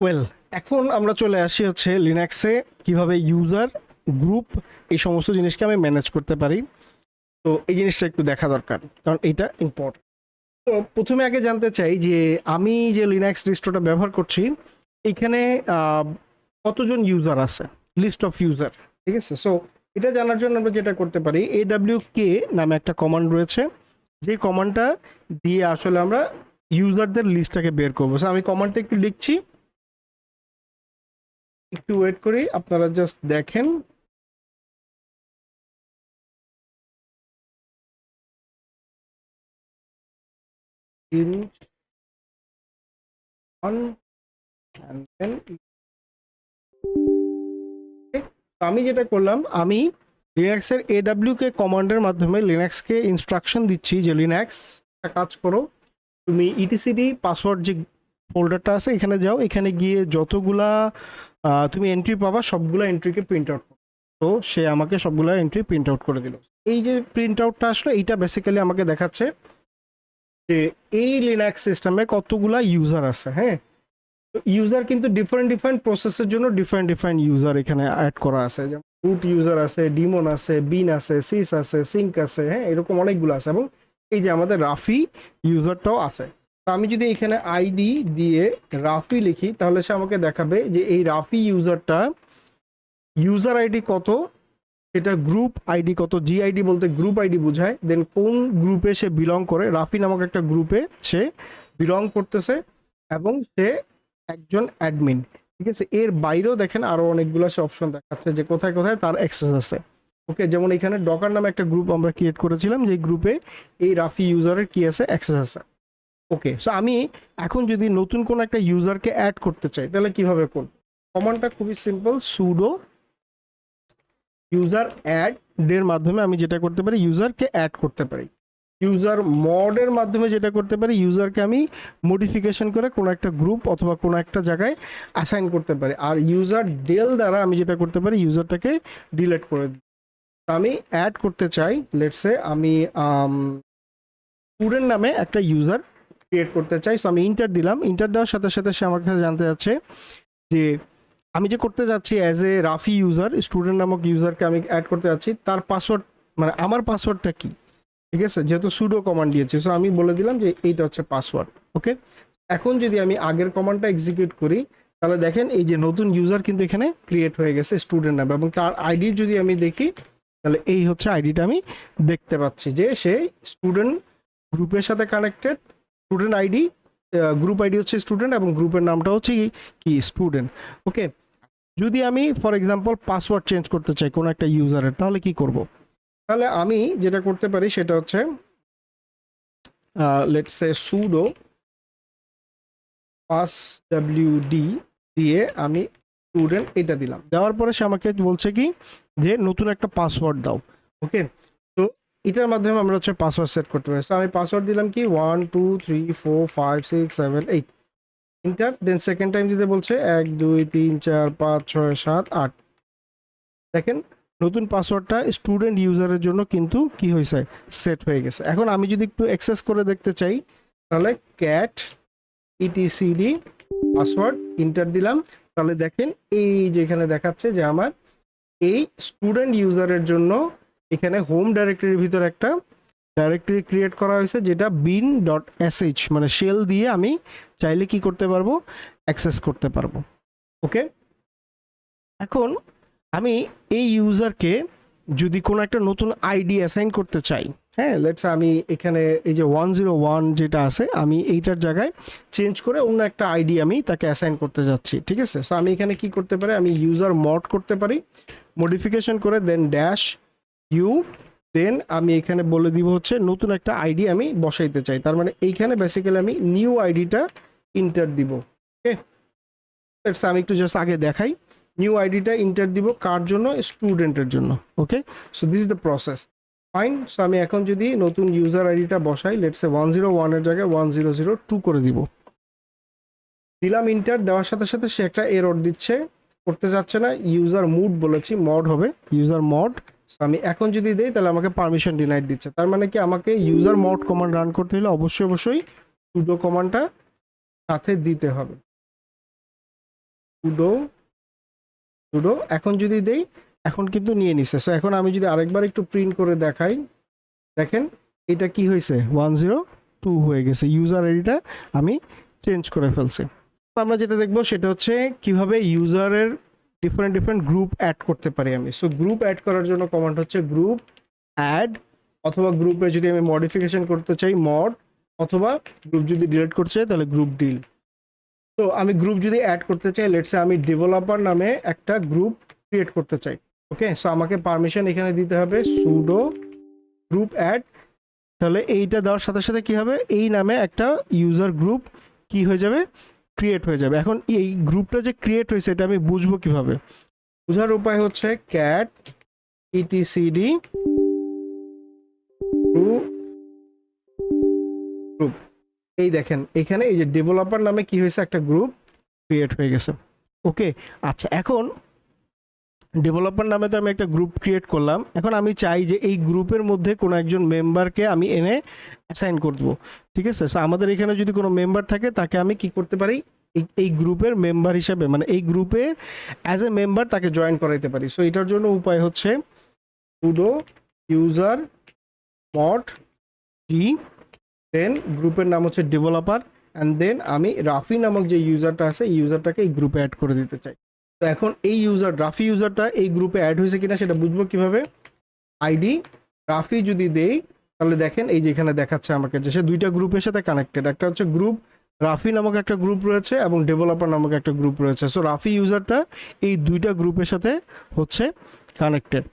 Well এখন আমরা চলে আসি হচ্ছে লিনাক্সে কীভাবে ইউজার গ্রুপ এই সমস্ত জিনিসকে আমি ম্যানেজ করতে পারি। তো এই জিনিসটা একটু দেখা দরকার, কারণ এটা ইম্পর্টেন্ট তো প্রথমে আগে জানতে চাই যে আমি যে লিনাক্স ডিস্ট্রোটা ব্যবহার করছি, এখানে কতজন ইউজার আছে? লিস্ট অফ ইউজার ঠিক আছে? সো এটা জানার জন্য আমরা যেটা করতে পারি এডাব্লিউ কে নামে একটা কমান্ড রয়েছে। যে কমান্ডটা দিয়ে আসলে আমরা ইউজারদের লিস্টটাকে বের করব। আমি কমান্ডটা একটু লিখছি। একটু ওয়েট করি, আপনারা জাস্ট দেখেন। আমি যেটা করলাম, আমি লিনাক্সের এডাব্লিউ কে কমান্ডের মাধ্যমে লিনাক্সকে ইনস্ট্রাকশন দিচ্ছি যে লিনাক্স একটা কাজ করো। তুমি E ইটিসিডি পাসওয়ার্ড যে ফোল্ডারটা আছে, এখানে যাও। এখানে গিয়ে যতগুলা তুমি এন্ট্রি পাবা, সবগুলা এন্ট্রিকে প্রিন্ট আউট তো সে আমাকে সবগুলা এন্ট্রি প্রিন্ট আউট করে দিল। এই যে প্রিন্ট আউটটা আসলো, এইটা বেসিক্যালি আমাকে দেখাচ্ছে যে এই লিনাক্স সিস্টেমে কতগুলা ইউজার আছে হ্যাঁ? তো ইউজার কিন্তু ডিফারেন্ট ডিফারেন্ট প্রসেসের জন্য ডিফারেন্ট ডিফারেন্ট ইউজার এখানে অ্যাড করা আছে। যেমন রুট ইউজার আছে ডিমন আছে বিন আছে সিস আছে সিঙ্ক আছে হ্যাঁ? এরকম অনেকগুলো আছে। এবং এই যে আমাদের রাফি ইউজারটাও আছে। আমি যদি এখানে আইডি দিয়ে রাফি লিখি, তাহলে সে আমাকে দেখাবে যে এই রাফি ইউজারটা ইউজার আইডি কত, সেটা গ্রুপ আইডি কত জি আইডি বলতে গ্রুপ আইডি বোঝায় দেন কোন গ্রুপে সে বিলং করে, রাফি নামক একটা গ্রুপে সে বিলং করতেছে, এবং সে একজন অ্যাডমিন ঠিক আছে, এর বাইরেও দেখেন আরও অনেকগুলো সে অপশন দেখাচ্ছে যে কোথায় কোথায় তার অ্যাক্সেস আছে। ওকে যেমন এখানে ডকার নামে একটা গ্রুপ আমরা ক্রিয়েট করেছিলাম যে গ্রুপে এই রাফি ইউজারের কি আছে অ্যাক্সেস আছে। ওকে সো আমি এখন যদি নতুন কোন একটা ইউজারকে অ্যাড করতে চাই, তাহলে কীভাবে করব? কমান্ডটা খুবই সিম্পল সুডো ইউজার অ্যাড এর মাধ্যমে আমি যেটা করতে পারি ইউজারকে অ্যাড করতে পারি। ইউজার মডের মাধ্যমে যেটা করতে পারি ইউজারকে আমি মডিফিকেশন করে কোনো একটা গ্রুপ অথবা কোনো একটা জায়গায় অ্যাসাইন করতে পারি। আর ইউজার ডেল দ্বারা আমি যেটা করতে পারি ইউজারটাকে ডিলেট করে দিই। আমি অ্যাড করতে চাই লেটসে আমি স্টুডেন্ট নামে একটা ইউজার ক্রিয়েট করতে চাই। সো আমি ইন্টার দিলাম। ইন্টার দেওয়ার সাথে সাথে সে আমার কাছে জানতে যাচ্ছে যে, আমি যে করতে যাচ্ছি as a Rafi user student নামক ইউজারকে আমি অ্যাড করতে যাচ্ছি, তার পাসওয়ার্ড মানে আমার পাসওয়ার্ডটা কি? ঠিক আছে? যেহেতু সুডো কমান্ড দিয়েছি। সো আমি বলে দিলাম যে, এইটা হচ্ছে পাসওয়ার্ড ওকে এখন যদি আমি আগের কমান্ডটা এক্সিকিউট করি, তাহলে দেখেন এই যে নতুন ইউজার কিন্তু এখানে ক্রিয়েট হয়ে গেছে স্টুডেন্ট নামে। এবং তার আইডি যদি আমি দেখি, তাহলে এই হচ্ছে আইডিটা আমি দেখতে পাচ্ছি যে, সে স্টুডেন্ট গ্রুপের সাথে connected student ID group ID হচ্ছে স্টুডেন্ট এবং গ্রুপের নামটা হচ্ছে কি? স্টুডেন্ট ওকে যদি আমি ফর এক্সাম্পল পাসওয়ার্ড চেঞ্জ করতে চাই কোনো একটা ইউজারের তাহলে কি করব? তাহলে আমি যেটা করতে পারি সেটা হচ্ছে let's say sudo pass W D দিয়ে আমি স্টুডেন্ট এটা দিলাম। দেওয়ার পরে সে আমাকে বলছে কি, যে নতুন একটা পাসওয়ার্ড দাও। ওকে এটার মাধ্যমে আমরা হচ্ছে পাসওয়ার্ড সেট করতে পারি। So, আমি পাসওয়ার্ড দিলাম কি? One two three four five six seven eight enter then second time দিতে বলছে এক দুই তিন চার পাঁচ ছয় সাত আট। দেখেন নতুন পাসওয়ার্ডটা স্টুডেন্ট ইউজারের জন্য কিন্তু কি হয়েছে? সেট হয়ে গেছে। এখন আমি যদি একটু অ্যাক্সেস করে দেখতে চাই তাহলে ক্যাট ইটিসিডি পাসওয়ার্ড ইন্টার দিলাম। তাহলে দেখেন এই যে এখানে দেখাচ্ছে যে আমার এই স্টুডেন্ট ইউজারের জন্য এখানে হোম ডাইরেক্টরির ভিতর একটা ডাইরেক্টরি ক্রিয়েট করা হয়েছে, যেটা বিন ডট এসএইচ মানে শেল দিয়ে আমি চাইলে কি করতে পারব? অ্যাক্সেস করতে পারব। ওকে এখন আমি এই ইউজারকে যদি কোনো একটা নতুন আইডি অ্যাসাইন করতে চাই হ্যাঁ লেটস আমি এখানে এই যে ওয়ান জিরো ওয়ান যেটা আছে, আমি এইটার জায়গায় চেঞ্জ করে অন্য একটা আইডি আমি তাকে অ্যাসাইন করতে যাচ্ছি, ঠিক আছে? সো আমি এখানে কি করতে পারি? আমি ইউজার মড করতে পারি মডিফিকেশন করে দেন ড্যাশ ইউ দেন আমি এখানে বলে দিব হচ্ছে নতুন একটা আইডি আমি বসাইতে চাই। তার মানে এইখানে বেসিক্যালি আমি নিউ আইডিটা ইন্টার দিব। ওকে আমি একটু জাস্ট আগে দেখাই। নিউ আইডিটা ইন্টার দিব কার জন্য? স্টুডেন্টের জন্য। Okay so this is the process fine so আমি এখন যদি নতুন ইউজার আইডিটা বসাই লেটসে ওয়ান জিরো ওয়ানের জায়গায় ওয়ান জিরো জিরো টু করে দিব। দিলাম ইন্টার দেওয়ার সাথে সাথে সে একটা এরর দিচ্ছে। করতে যাচ্ছে না ইউজার মুড বলেছি মড হবে। ইউজার মড আমি এখন যদি দেই, তাহলে আমাকে পারমিশন ডিনাইড দিচ্ছে। তার মানে কি আমাকে ইউজার মড কমান্ড রান করতে হলে অবশ্যই অবশ্যই সুডো কমান্ডটা সাথে দিতে হবে। সুডো সুডো এখন যদি দেই, এখন কিন্তু নিয়ে নিছে। সো এখন আমি যদি আরেকবার একটু প্রিন্ট করে দেখাই, দেখেন, এটা কি হয়েছে? ওয়ান জিরো টু হয়ে গেছে। ইউজার আইডিটা আমি চেঞ্জ করে ফেলছি। আমরা যেটা দেখব, সেটা হচ্ছে কীভাবে ইউজারের ডিফারেন্ট ডিফারেন্ট গ্রুপ অ্যাড করতে পারি আমি। সো গ্রুপ অ্যাড করার জন্য কমান্ড হচ্ছে গ্রুপ অ্যাড অথবা গ্রুপে যদি আমি মডিফিকেশন করতে চাই মড অথবা গ্রুপ যদি ডিলিট করতে চাই, তাহলে গ্রুপ ডিল তো আমি গ্রুপ যদি অ্যাড করতে চাই লেটসে আমি ডেভেলপার নামে একটা গ্রুপ ক্রিয়েট করতে চাই। ওকে সো আমাকে পারমিশন এখানে দিতে হবে সুডো গ্রুপ অ্যাড তাহলে এইটা দেওয়ার সাথে সাথে কি হবে? এই নামে একটা ইউজার গ্রুপ কি হয়ে যাবে? ক্রিয়েট হয়ে যাবে। এখন এই গ্রুপটা যে ক্রিয়েট হয়েছে, এটা আমি বুঝব কীভাবে? বোঝার উপায় হচ্ছে ক্যাট ইটিসিডি গ্রুপ এই দেখেন, এখানে এই যে ডেভেলপার নামে কি হয়েছে? একটা গ্রুপ ক্রিয়েট হয়ে গেছে। ওকে আচ্ছা এখন ডেভেলপার নামে তো আমি একটা গ্রুপ ক্রিয়েট করলাম। এখন আমি চাই যে এই গ্রুপের মধ্যে কোনো একজন মেম্বারকে আমি এনে অ্যাসাইন করে দেবো। ঠিক আছে? সো আমাদের এখানে যদি কোনো মেম্বার থাকে, তাকে আমি কি করতে পারি? এই গ্রুপের মেম্বার হিসাবে মানে এই গ্রুপে অ্যাজ এ মেম্বার তাকে জয়েন করাইতে পারি। সো এটার জন্য উপায় হচ্ছে sudo user mod D then গ্রুপের নাম হচ্ছে ডেভেলপার অ্যান্ড দেন আমি রাফি নামক যে ইউজারটা আছে ইউজারটাকে এই গ্রুপে অ্যাড করে দিতে চাই। তো এখন এই ইউজার রাফি ইউজারটা এই গ্রুপে অ্যাড হয়েছে কিনা সেটা বুঝব কীভাবে? আইডি রাফি যদি দেই, তাহলে দেখেন এই যেখানে দেখাচ্ছে আমাকে যে সে দুইটা গ্রুপের সাথে কানেক্টেড একটা হচ্ছে গ্রুপ রাফি নামক একটা গ্রুপ রয়েছে এবং ডেভেলপার নামক একটা গ্রুপ রয়েছে। সো রাফি ইউজারটা এই দুইটা গ্রুপের সাথে হচ্ছে কানেক্টেড